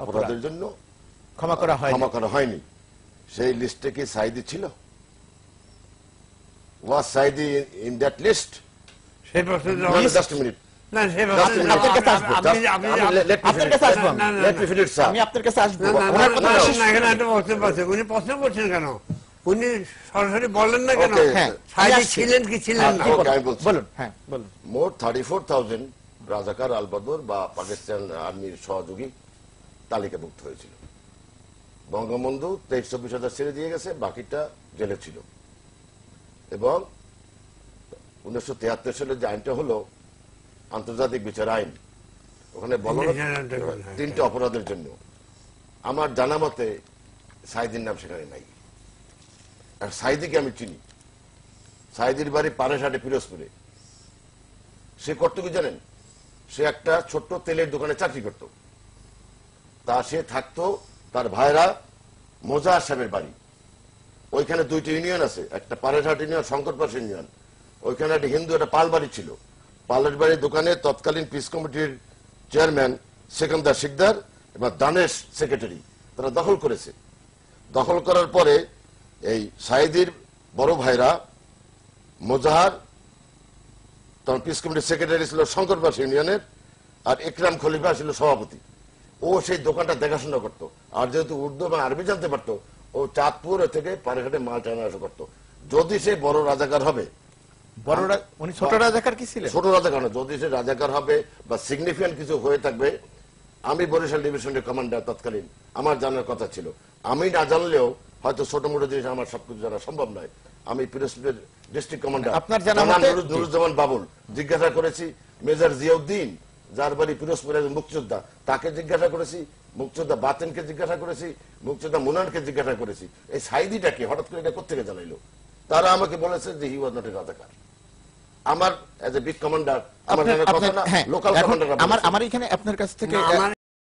অপরাধের জন্য? ক্ষমা করা হয় ক্ষমা করা হয়নি। সেই লিস্টে কি সাইদি ছিল? Was Sayeedi in that list সেই প্রশ্ন জাস্ট মিনিট না সেই Just প্রশ্ন a minute. আপনার কাছে আসব। আপনি- আপনি- আপনি- আপনার কাছে আসব। আমি। না, না, লেট না। মি ফিনিশ স্যার আমি আপনার কাছে আসব। না, না, ওনার না, কথা না, শেষ- না, এখানে একটা বক্তব্য আছে। উনি প্রশ্ন করছেন কেন? উনি সরাসরি বলেন না কেন? হ্যাঁ, সাইদি আমি আসছি। ছিলেন কি ছিলেন না? হ্যাঁ। বলুন? হ্যাঁ মোট থার্টি ফোর থাউজেন্ড রাজাকার আলবদর বা পাকিস্তান আর্মির সহযোগী তালিকাভুক্ত হয়েছিল। বঙ্গবন্ধু তেইশ চব্বিশ হাজার ছেড়ে দিয়ে গেছে, বাকিটা জেলে ছিল। এবং উনিশশো তিয়াত্তর সালে যে আইনটা হলো, আন্তর্জাতিক বিচার আইন, ওখানে বলো। তিনটে অপরাধের জন্য। আমার জানা মতে সাইদির নাম সেখানে নাই। আর সাইদিকে আমি চিনি। সাইদির বাড়ি পানেরহাটে পিরোজপুরে। সে করতো কি জানেন? সে একটা ছোট্ট তেলের দোকানে চাকরি করত। তা সে থাকতো তার ভাইরা মোজার সাহেবের বাড়ি। ওইখানে দুইটি ইউনিয়ন আছে, একটা পারেরহাট ইউনিয়ন শঙ্করপাশ ইউনিয়ন। ওইখানে একটা হিন্দু, একটা পাল বাড়ি ছিল। পালের বাড়ির দোকানে তৎকালীন পিস কমিটির চেয়ারম্যান সেকেন্দার শিকদার এবং দানেশ সেক্রেটারি, তারা দখল করেছে। দখল করার পরে এই সাইদির বড় ভাইরা মোজাহার, তখন পিস কমিটির সেক্রেটারি ছিল শঙ্করপাশ ইউনিয়নের, আর একরাম খলিফা ছিল সভাপতি। ও সেই দোকানটা দেখাশোনা করত। আর যেহেতু উর্দু এবং আরবি জানতে পারতো ও চাঁদপুর থেকে পানিঘাটে মাল টানা আসা করতো। যদি সে বড় রাজাকার হবে বড় রা- উনি ছোট রাজাকার কি ছিলেন? ছোট রাজাকার না যদি সে রাজাকার হবে বা সিগনিফিকেন্ট কিছু হয়ে থাকবে আমি বরিশাল ডিভিশনের কমান্ডার তৎকালীন আমার জানার কথা ছিল। আমি না জানলেও হয়তো ছোট মোটো জিনিস আমার সবকিছু জানা সম্ভব নয়। আমি পিরোজপুরের ডিস্ট্রিক্ট কমান্ডার আপনার জানা নুরুজ্জামান বাবুল। জিজ্ঞাসা করেছি মেজর জিয়াউদ্দিন যার বাড়ি পিরোজপুরের একজন মুক্তিযোদ্ধা তাকে জিজ্ঞাসা করেছি মুক্তিযোদ্ধা বাতেনকে জিজ্ঞাসা করেছি মুক্তিযোদ্ধা মুনানকে জিজ্ঞাসা করেছি। এই সাইদিটাকে হঠাৎ করে এটা কোথেকে জানাইলো তারা আমাকে বলেছে যে হি ওয়াজ নট এ রাজাকার। আমার এজ এ বিগ কমান্ডার আমার কথা না হ্যাঁ, লোকাল কমান্ডার আমার আমার এখানে আপনার কাছ থেকে